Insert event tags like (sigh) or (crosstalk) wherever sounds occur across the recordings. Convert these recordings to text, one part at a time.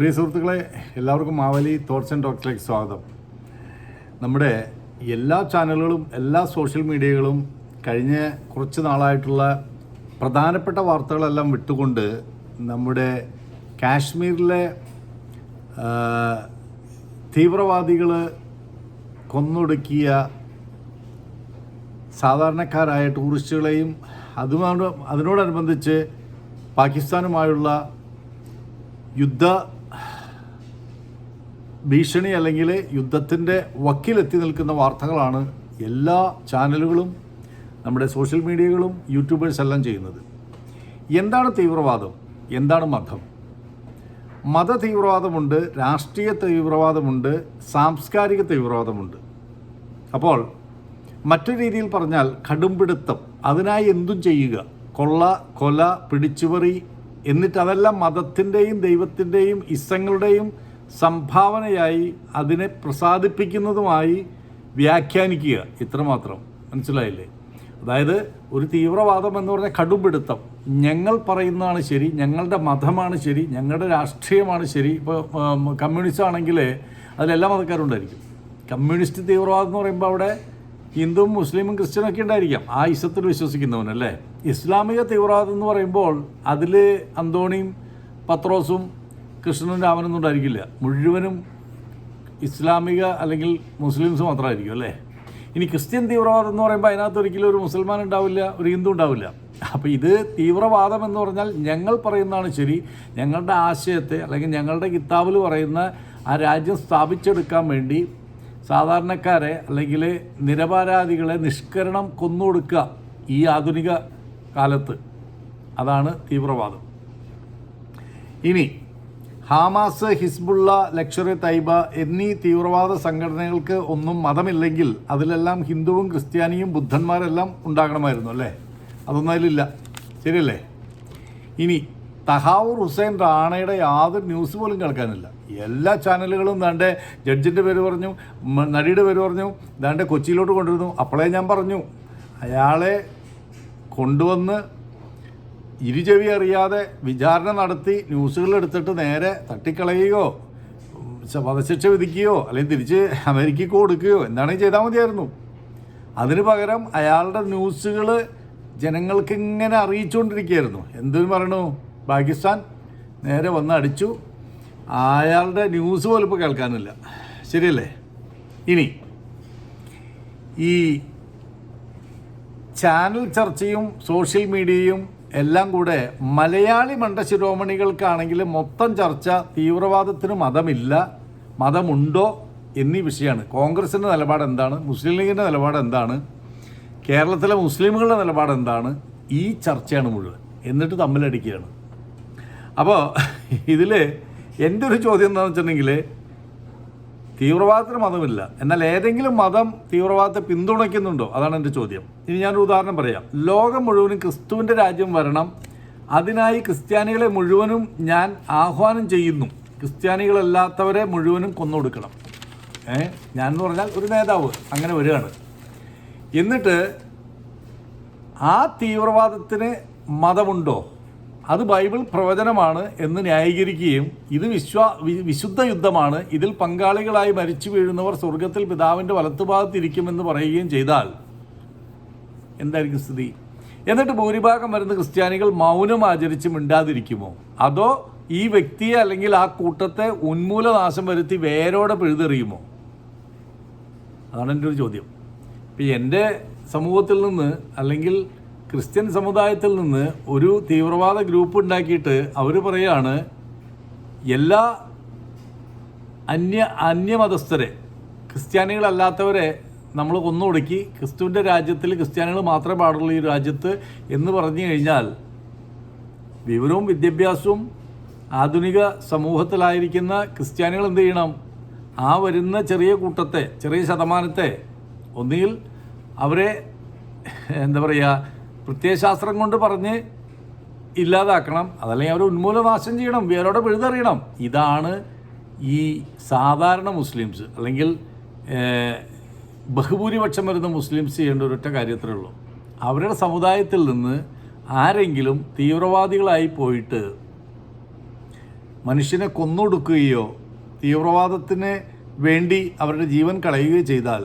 പ്രിയ സുഹൃത്തുക്കളെ എല്ലാവർക്കും Mavli thoughts and ടോക്സിലേക്ക് സ്വാഗതം. നമ്മുടെ എല്ലാ ചാനലുകളും എല്ലാ സോഷ്യൽ മീഡിയകളും കഴിഞ്ഞ കുറച്ച് നാളായിട്ടുള്ള പ്രധാനപ്പെട്ട വാർത്തകളെല്ലാം വിട്ടുകൊണ്ട് നമ്മുടെ കാശ്മീരിലെ തീവ്രവാദികൾ കൊന്നൊടുക്കിയ സാധാരണക്കാരായ ടൂറിസ്റ്റുകളെയും അതുമാണ് അതിനോടനുബന്ധിച്ച് പാകിസ്ഥാനുമായുള്ള യുദ്ധ ഭീഷണി അല്ലെങ്കിൽ യുദ്ധത്തിന്റെ വക്കിലെത്തി നിൽക്കുന്ന വാർത്തകളാണ് എല്ലാ ചാനലുകളും നമ്മുടെ സോഷ്യൽ മീഡിയകളും യൂട്യൂബേഴ്സ് എല്ലാം ചെയ്യുന്നത്. എന്താണ് തീവ്രവാദം? എന്താണ് മതം? മത തീവ്രവാദമുണ്ട് രാഷ്ട്രീയ തീവ്രവാദമുണ്ട് സാംസ്കാരിക തീവ്രവാദമുണ്ട്. അപ്പോൾ മറ്റു രീതിയിൽ പറഞ്ഞാൽ കടുംപിടുത്തം. അതിനായി എന്തും ചെയ്യുക. കൊള്ള കൊല പിടിച്ചുപറി എന്നിട്ട് അതെല്ലാം മതത്തിന്റെയും ദൈവത്തിന്റെയും ഇസങ്ങളുടെയും സംഭാവനയായി അതിനെ പ്രസാദിപ്പിക്കുന്നതുമായി വ്യാഖ്യാനിക്കുക. ഇത്രമാത്രം. മനസ്സിലായില്ലേ? അതായത് ഒരു തീവ്രവാദം എന്ന് പറഞ്ഞാൽ കടുപിടുത്തം. ഞങ്ങൾ പറയുന്നതാണ് ശരി ഞങ്ങളുടെ മതമാണ് ശരി ഞങ്ങളുടെ രാഷ്ട്രീയമാണ് ശരി. ഇപ്പോൾ കമ്മ്യൂണിസ്റ്റ് ആണെങ്കിൽ അതിലെല്ലാ മതക്കാരുണ്ടായിരിക്കും കമ്മ്യൂണിസ്റ്റ് തീവ്രവാദം എന്ന് പറയുമ്പോൾ അവിടെ ഹിന്ദുവും മുസ്ലിമും ക്രിസ്ത്യനും ഒക്കെ ഉണ്ടായിരിക്കാം. ആ ഇസത്തിൽ വിശ്വസിക്കുന്നവനല്ലേ ഇസ്ലാമിക തീവ്രവാദം എന്ന് പറയുമ്പോൾ അതിൽ അന്തോണിയും പത്രോസും കൃഷ്ണനും രാമനൊന്നും ഉണ്ടായിരിക്കില്ല. മുഴുവനും ഇസ്ലാമിക അല്ലെങ്കിൽ മുസ്ലിംസ് മാത്രമായിരിക്കും അല്ലേ? ഇനി ക്രിസ്ത്യൻ തീവ്രവാദം എന്ന് പറയുമ്പോൾ അതിനകത്ത് ഒരിക്കലും ഒരു മുസൽമാൻ ഉണ്ടാവില്ല ഒരു ഹിന്ദു ഉണ്ടാവില്ല. അപ്പോൾ ഇത് തീവ്രവാദം എന്ന് പറഞ്ഞാൽ ഞങ്ങൾ പറയുന്നതാണ് ശരി. ഞങ്ങളുടെ ആശയത്തെ അല്ലെങ്കിൽ ഞങ്ങളുടെ കിതാബിൽ പറയുന്ന ആ രാജ്യം സ്ഥാപിച്ചെടുക്കാൻ വേണ്ടി സാധാരണക്കാരെ അല്ലെങ്കിൽ നിരപരാധികളെ നിഷ്കരണം കൊന്നുകൊടുക്കുക ഈ ആധുനിക കാലത്ത്. അതാണ് തീവ്രവാദം. ഇനി ഹാമാസ് ഹിസ്ബുള്ള ലക്ഷറി തൈബ എന്നീ തീവ്രവാദ സംഘടനകൾക്ക് ഒന്നും മതമില്ലെങ്കിൽ അതിലെല്ലാം ഹിന്ദുവും ക്രിസ്ത്യാനിയും ബുദ്ധന്മാരെല്ലാം ഉണ്ടാകണമായിരുന്നു അല്ലേ? അതൊന്നും അതിലില്ല. ശരിയല്ലേ? ഇനി തഹാവൂർ ഹുസൈൻ റാണയുടെ യാതൊരു ന്യൂസ് പോലും കേൾക്കാനില്ല. എല്ലാ ചാനലുകളും ദാണ്ട് ജഡ്ജിന്റെ പേര് പറഞ്ഞു നടിയുടെ പേര് പറഞ്ഞു ദാണ്ട് കൊച്ചിയിലോട്ട് കൊണ്ടുവരുന്നു. അപ്പോഴേ ഞാൻ പറഞ്ഞു അയാളെ കൊണ്ടുവന്ന് ഇരുചെവി അറിയാതെ വിചാരണ നടത്തി ന്യൂസുകൾ എടുത്തിട്ട് നേരെ തട്ടിക്കളയുകയോ വധശിക്ഷ വിധിക്കുകയോ അല്ലെങ്കിൽ തിരിച്ച് അമേരിക്കയ്ക്ക് കൊടുക്കുകയോ എന്താണെങ്കിൽ ചെയ്താൽ മതിയായിരുന്നു. അതിന് പകരം അയാളുടെ ന്യൂസുകൾ ജനങ്ങൾക്ക് ഇങ്ങനെ അറിയിച്ചുകൊണ്ടിരിക്കുകയായിരുന്നു. എന്തിനു പറയണു. പാകിസ്ഥാൻ നേരെ വന്ന് അടിച്ചു. അയാളുടെ ന്യൂസ് പോലും ഇപ്പോൾ കേൾക്കാനില്ല. ശരിയല്ലേ? ഇനി ഈ ചാനൽ ചർച്ചയും സോഷ്യൽ മീഡിയയും എല്ലാം കൂടെ മലയാളി മണ്ഡ ശിരോമണികൾക്കാണെങ്കിൽ മൊത്തം ചർച്ച തീവ്രവാദത്തിന് മതമില്ല മതമുണ്ടോ എന്നീ വിഷയമാണ്. കോൺഗ്രസിന്റെ നിലപാട് എന്താണ്? മുസ്ലിം ലീഗിന്റെ നിലപാട് എന്താണ്? കേരളത്തിലെ മുസ്ലിമുകളുടെ നിലപാട് എന്താണ്? ഈ ചർച്ചയാണ് മുഴുവൻ. എന്നിട്ട് തമ്മിലടിക്കുകയാണ്. അപ്പോൾ ഇതിൽ എന്റെ ഒരു ചോദ്യം എന്താണെന്ന് വെച്ചിട്ടുണ്ടെങ്കിൽ തീവ്രവാദത്തിന് മതമില്ല. എന്നാൽ ഏതെങ്കിലും മതം തീവ്രവാദത്തെ പിന്തുണയ്ക്കുന്നുണ്ടോ? അതാണ് എന്റെ ചോദ്യം. ഇനി ഞാനൊരു ഉദാഹരണം പറയാം. ലോകം മുഴുവനും ക്രിസ്തുവിന്റെ രാജ്യം വരണം. അതിനായി ക്രിസ്ത്യാനികളെ മുഴുവനും ഞാൻ ആഹ്വാനം ചെയ്യുന്നു. ക്രിസ്ത്യാനികളല്ലാത്തവരെ മുഴുവനും കൊന്നൊടുക്കണം. ഏ? എന്ന് പറഞ്ഞാൽ ഒരു നേതാവ് അങ്ങനെ വരികയാണ്. എന്നിട്ട് ആ തീവ്രവാദത്തിന് മതമുണ്ടോ? അത് ബൈബിൾ പ്രവചനമാണ് എന്ന് ന്യായീകരിക്കുകയും ഇത് വിശ്വാ വിശുദ്ധ യുദ്ധമാണ്. ഇതിൽ പങ്കാളികളായി മരിച്ചു വീഴുന്നവർ സ്വർഗത്തിൽ പിതാവിന്റെ വലത്തുഭാഗത്തിരിക്കുമെന്ന് പറയുകയും ചെയ്താൽ എന്തായിരിക്കും സ്ഥിതി? എന്നിട്ട് ഭൂരിഭാഗം വരുന്ന ക്രിസ്ത്യാനികൾ മൗനം ആചരിച്ച് മിണ്ടാതിരിക്കുമോ? അതോ ഈ വ്യക്തിയെ അല്ലെങ്കിൽ ആ കൂട്ടത്തെ ഉന്മൂലനാശം വരുത്തി വേരോടെ പിഴുതെറിയുമോ? അതാണ് എന്റെ ഒരു ചോദ്യം. ഇപ്പം എന്റെ സമൂഹത്തിൽ നിന്ന് അല്ലെങ്കിൽ ക്രിസ്ത്യൻ സമുദായത്തിൽ നിന്ന് ഒരു തീവ്രവാദ ഗ്രൂപ്പ് ഉണ്ടാക്കിയിട്ട് അവർ പറയാണ് എല്ലാ അന്യ അന്യമതസ്ഥരെ ക്രിസ്ത്യാനികളല്ലാത്തവരെ നമ്മൾ കൊന്നൊടുക്കി ക്രിസ്തുവിന്റെ രാജ്യത്തിൽ ക്രിസ്ത്യാനികൾ മാത്രമേ പാടുള്ളൂ ഈ രാജ്യത്ത് എന്ന് പറഞ്ഞു കഴിഞ്ഞാൽ വിവരവും വിദ്യാഭ്യാസവും ആധുനിക സമൂഹത്തിലായിരിക്കുന്ന ക്രിസ്ത്യാനികൾ എന്ത് ചെയ്യണം? ആ വരുന്ന ചെറിയ കൂട്ടത്തെ ചെറിയ ശതമാനത്തെ ഒന്നുകിൽ അവരെ എന്താ പറയുക പ്രത്യയശാസ്ത്രം കൊണ്ട് പറഞ്ഞ് ഇല്ലാതാക്കണം. അതല്ലെങ്കിൽ അവരെ ഉന്മൂലനാശം ചെയ്യണം. വേരോടെ പിഴുതറിയണം ഇതാണ് ഈ സാധാരണ മുസ്ലിംസ് അല്ലെങ്കിൽ ബഹുഭൂരിപക്ഷം വരുന്ന മുസ്ലിംസ് ചെയ്യേണ്ട ഒരൊറ്റ കാര്യത്തിലേ ഉള്ളൂ. അവരുടെ സമുദായത്തിൽ നിന്ന് ആരെങ്കിലും തീവ്രവാദികളായി പോയിട്ട് മനുഷ്യനെ കൊന്നൊടുക്കുകയോ തീവ്രവാദത്തിന് വേണ്ടി അവരുടെ ജീവൻ കളയുകയോ ചെയ്താൽ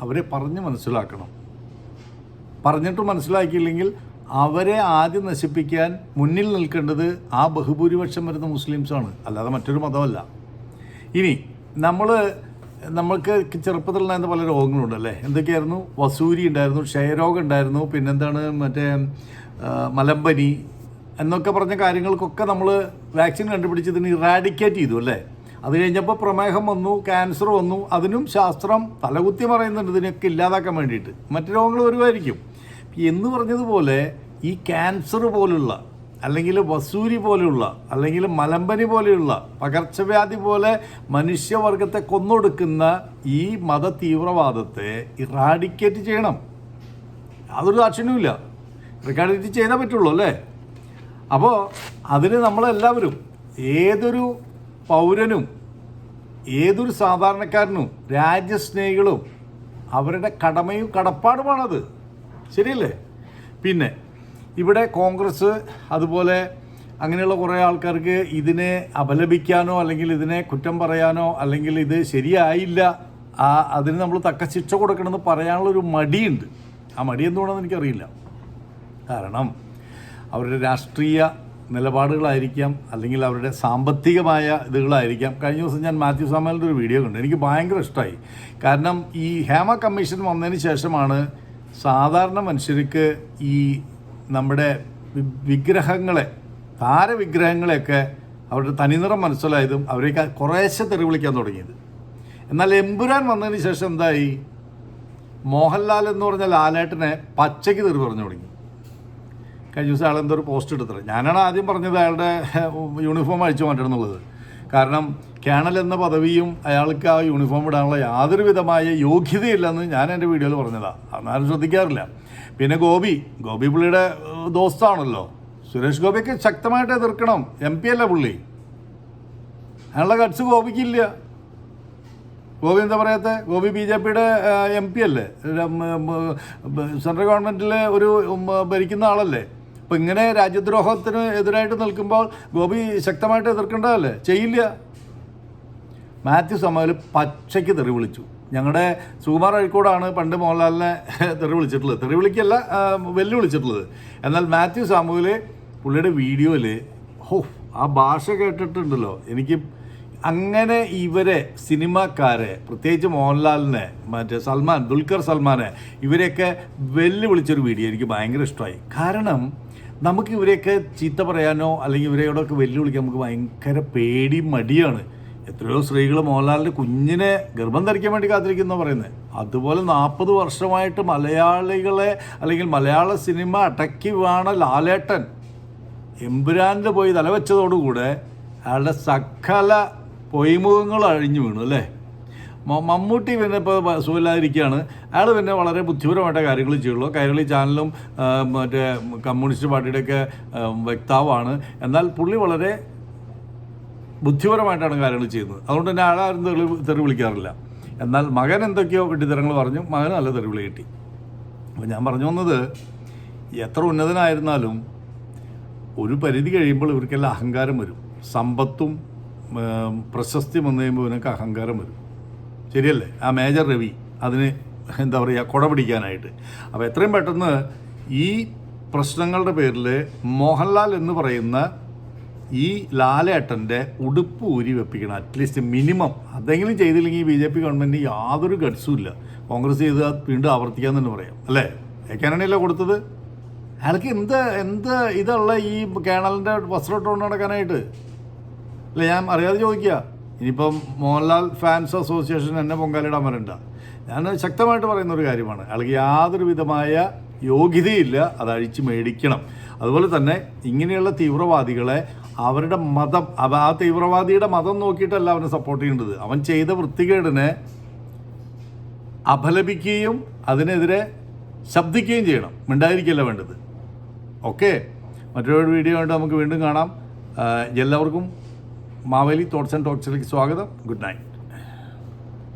അവരെ പറഞ്ഞ് മനസ്സിലാക്കണം. പറഞ്ഞിട്ട് മനസ്സിലാക്കിയില്ലെങ്കിൽ അവരെ ആദ്യം നശിപ്പിക്കാൻ മുന്നിൽ നിൽക്കേണ്ടത് ആ ബഹുഭൂരിപക്ഷം വരുന്ന മുസ്ലിംസാണ്. അല്ലാതെ മറ്റൊരു മതമല്ല. ഇനി നമ്മൾ നമ്മൾക്ക് ചെറുപ്പത്തിൽ ഉണ്ടായിരുന്ന പല രോഗങ്ങളുണ്ട് അല്ലേ? എന്തൊക്കെയായിരുന്നു? വസൂരി ഉണ്ടായിരുന്നു ക്ഷയരോഗം ഉണ്ടായിരുന്നു പിന്നെന്താണ് മറ്റേ മലമ്പനി എന്നൊക്കെ പറഞ്ഞ കാര്യങ്ങൾക്കൊക്കെ നമ്മൾ വാക്സിൻ കണ്ടുപിടിച്ച് ഇതിന് ഇറാഡിക്കേറ്റ് ചെയ്തു അല്ലേ? അത് കഴിഞ്ഞപ്പോൾ പ്രമേഹം വന്നു ക്യാൻസർ വന്നു അതിനും ശാസ്ത്രം തലകുത്തി പറയുന്നുണ്ട് ഇതിനൊക്കെ ഇല്ലാതാക്കാൻ വേണ്ടിയിട്ട്. മറ്റു രോഗങ്ങൾ വരുമായിരിക്കും. എന്ന് പറഞ്ഞതുപോലെ ഈ ക്യാൻസർ പോലുള്ള അല്ലെങ്കിൽ വസൂരി പോലെയുള്ള അല്ലെങ്കിൽ മലമ്പനി പോലെയുള്ള പകർച്ചവ്യാധി പോലെ മനുഷ്യവർഗത്തെ കൊന്നൊടുക്കുന്ന ഈ മത തീവ്രവാദത്തെ ഇറാഡിക്കേറ്റ് ചെയ്യണം. യാതൊരു ദാക്ഷിണ്യമില്ല ഇറാഡിക്കേറ്റ് ചെയ്താൽ പറ്റുള്ളൂ അല്ലേ? അപ്പോൾ അതിന് നമ്മളെല്ലാവരും ഏതൊരു പൗരനും ഏതൊരു സാധാരണക്കാരനും രാജ്യസ്നേഹികളും അവരുടെ കടമയും കടപ്പാടുമാണത്. ശരിയല്ലേ? പിന്നെ ഇവിടെ കോൺഗ്രസ് അതുപോലെ അങ്ങനെയുള്ള കുറേ ആൾക്കാർക്ക് ഇതിനെ അപലപിക്കാനോ അല്ലെങ്കിൽ ഇതിനെ കുറ്റം പറയാനോ അല്ലെങ്കിൽ ഇത് ശരിയായില്ല ആ അതിന് നമ്മൾ തക്ക ശിക്ഷ കൊടുക്കണമെന്ന് പറയാനുള്ളൊരു മടിയുണ്ട്. ആ മടി എന്തുകൊണ്ടാണെന്ന് എനിക്കറിയില്ല. കാരണം അവരുടെ രാഷ്ട്രീയ നിലപാടുകളായിരിക്കാം അല്ലെങ്കിൽ അവരുടെ സാമ്പത്തികമായ ഇതുകളായിരിക്കാം. കഴിഞ്ഞ ദിവസം ഞാൻ മാത്യു സാമലിന്റെ ഒരു വീഡിയോ കണ്ടു. എനിക്ക് ഭയങ്കര ഇഷ്ടമായി കാരണം ഈ ഹേമ കമ്മീഷൻ വന്നതിന് ശേഷമാണ് സാധാരണ മനുഷ്യർക്ക് ഈ നമ്മുടെ വിഗ്രഹങ്ങളെ വിഗ്രഹങ്ങളെ താരവിഗ്രഹങ്ങളെയൊക്കെ അവരുടെ തനിനിറം മനസ്സിലായതും അവരെയൊക്കെ കുറേശ്ശെ തെറി വിളിക്കാൻ തുടങ്ങിയത്. എന്നാൽ എമ്പുരാൻ വന്നതിന് ശേഷം എന്തായി? മോഹൻലാൽ എന്ന് പറഞ്ഞ ലാലേട്ടനെ പച്ചയ്ക്ക് തെറി പറഞ്ഞു തുടങ്ങി. കഴിഞ്ഞ ദിവസം അയാൾ എന്തോ ഒരു പോസ്റ്റ് എടുത്തത് ഞാനാണ് ആദ്യം പറഞ്ഞത് അയാളുടെ യൂണിഫോം അഴിച്ചു മാറ്റണം എന്നുള്ളത് കാരണം കേണൽ എന്ന പദവിയും അയാൾക്ക് ആ യൂണിഫോം ഇടാനുള്ള യാതൊരു വിധമായ യോഗ്യതയില്ലെന്ന് ഞാൻ എന്റെ വീഡിയോയിൽ പറഞ്ഞതാണ് അന്നാരും ശ്രദ്ധിക്കാറില്ല. പിന്നെ ഗോപി ഗോപി പുള്ളിയുടെ ദോസ്താണല്ലോ. സുരേഷ് ഗോപിക്ക് ശക്തമായിട്ട് എതിർക്കണം. എം പി അല്ല പുള്ളി? അയാളുടെ കട്സ് ഗോപിക്കില്ല. ഗോപി എന്താ പറയാത്ത? ഗോപി ബി ജെ പിയുടെ എം പി അല്ലേ? സെൻട്രൽ ഗവൺമെന്റിൽ ഒരു ഭരിക്കുന്ന ആളല്ലേ? അപ്പം ഇങ്ങനെ രാജ്യദ്രോഹത്തിന് എതിരായിട്ട് നിൽക്കുമ്പോൾ ഗോപി ശക്തമായിട്ട് എതിർക്കേണ്ടതല്ലേ? ചെയ്യില്ല. മാത്യു സമയൽ പച്ചയ്ക്ക് തെറി വിളിച്ചു. ഞങ്ങളുടെ സുകുമാർ അഴിക്കോടാണ് പണ്ട് മോഹൻലാലിനെ (laughs) തെറി വിളിച്ചിട്ടുള്ളത്. തെറി വിളിക്കല്ല വെല്ലു വിളിച്ചിട്ടുള്ളത്. എന്നാൽ മാത്യു സാമുവിൽ പുള്ളിയുടെ വീഡിയോയിൽ ഹോ ആ ഭാഷ കേട്ടിട്ടുണ്ടല്ലോ. എനിക്ക് അങ്ങനെ ഇവരെ സിനിമാക്കാരെ പ്രത്യേകിച്ച് മോഹൻലാലിനെ മറ്റേ സൽമാൻ ദുൽഖർ സൽമാനെ ഇവരെയൊക്കെ വെല്ലുവിളിച്ചൊരു വീഡിയോ എനിക്ക് ഭയങ്കര ഇഷ്ടമായി കാരണം നമുക്ക് ഇവരെയൊക്കെ ചീത്ത പറയാനോ അല്ലെങ്കിൽ ഇവരെയോടൊക്കെ വെല്ലുവിളിക്കാൻ നമുക്ക് ഭയങ്കര പേടി മടിയാണ്. എത്രയോ സ്ത്രീകൾ മോഹൻലാലിന്റെ കുഞ്ഞിനെ ഗർഭം ധരിക്കാൻ വേണ്ടി കാത്തിരിക്കുന്ന പറയുന്നത് അതുപോലെ നാൽപ്പത് വർഷമായിട്ട് മലയാളികളെ അല്ലെങ്കിൽ മലയാള സിനിമ അടക്കി വീണ ലാലേട്ടൻ എമ്പുരാനിൽ പോയി തലവെച്ചതോടുകൂടെ അയാളുടെ സകല പൊയ്മുഖങ്ങൾ അഴിഞ്ഞു വീണു അല്ലേ? മമ്മൂട്ടി പിന്നെ ഇപ്പോൾ സുഖമില്ലാതിരിക്കുകയാണ്. അയാൾ പിന്നെ വളരെ ബുദ്ധിപരമായിട്ട് കാര്യങ്ങൾ ചെയ്യുള്ളൂ. കൈരളി ചാനലും മറ്റേ കമ്മ്യൂണിസ്റ്റ് പാർട്ടിയുടെയൊക്കെ വ്യക്താവാണ്. എന്നാൽ പുള്ളി വളരെ ബുദ്ധിപരമായിട്ടാണ് കാര്യങ്ങൾ ചെയ്യുന്നത്. അതുകൊണ്ട് തന്നെ ആളാരും തെളിവ് തെറി വിളിക്കാറില്ല. എന്നാൽ മകൻ എന്തൊക്കെയോ വെട്ടിത്തരങ്ങൾ പറഞ്ഞു. മകൻ നല്ല തെറിവിളി കിട്ടി. അപ്പോൾ ഞാൻ പറഞ്ഞു വന്നത് എത്ര ഉന്നതനായിരുന്നാലും ഒരു പരിധി കഴിയുമ്പോൾ ഇവർക്കെല്ലാം അഹങ്കാരം വരും. സമ്പത്തും പ്രശസ്തി പ്രശസ്തിയും വന്നു കഴിയുമ്പോൾ ഇവനൊക്കെ അഹങ്കാരം വരും. ശരിയല്ലേ? ആ മേജർ രവി അതിന് എന്താ പറയുക കുട പിടിക്കാനായിട്ട്. അപ്പോൾ എത്രയും പെട്ടെന്ന് ഈ പ്രശ്നങ്ങളുടെ പേരിൽ മോഹൻലാൽ എന്ന് പറയുന്ന ഈ ലാലേട്ടന്റെ ഉടുപ്പ് ഊരി വെപ്പിക്കണം. അറ്റ്ലീസ്റ്റ് മിനിമം അതെങ്കിലും ചെയ്തില്ലെങ്കിൽ ബി ജെ പി ഗവൺമെന്റ് യാതൊരു ഗഡ്സും ഇല്ല കോൺഗ്രസ് ചെയ്ത് വീണ്ടും ആവർത്തിക്കാന്ന് തന്നെ പറയാം. അല്ലേ? ഏക്കാനാണല്ലോ കൊടുത്തത്? അയാൾക്ക് എന്ത് എന്ത് ഇതുള്ള ഈ കേണലിന്റെ വസ്ത്രം ഇട്ടുകൊണ്ട് നടക്കാനായിട്ട്? അല്ല ഞാൻ അറിയാതെ ചോദിക്കുക. ഇനിയിപ്പം മോഹൻലാൽ ഫാൻസ് അസോസിയേഷൻ എന്നെ പൊങ്കാലിടാൻ വരണ്ട. ഞാൻ ശക്തമായിട്ട് പറയുന്ന ഒരു കാര്യമാണ്. അയാൾക്ക് യാതൊരു വിധമായ യോഗ്യതയില്ല. അത് അഴിച്ചു മേടിക്കണം. അതുപോലെ തന്നെ ഇങ്ങനെയുള്ള തീവ്രവാദികളെ അവരുടെ മതം ആ തീവ്രവാദിയുടെ മതം നോക്കിയിട്ടല്ല അവനെ സപ്പോർട്ട് ചെയ്യേണ്ടത്. അവൻ ചെയ്ത വൃത്തികേടിനെ അപലപിക്കുകയും അതിനെതിരെ ശബ്ദിക്കുകയും ചെയ്യണം. മിണ്ടായിരിക്കല്ല വേണ്ടത്. ഓക്കെ മറ്റൊരു വീഡിയോ ആയിട്ട് നമുക്ക് വീണ്ടും കാണാം. എല്ലാവർക്കും മാവേലി തോട്ട്സ് ആൻഡ് ടോക്സിലേക്ക് സ്വാഗതം. Good night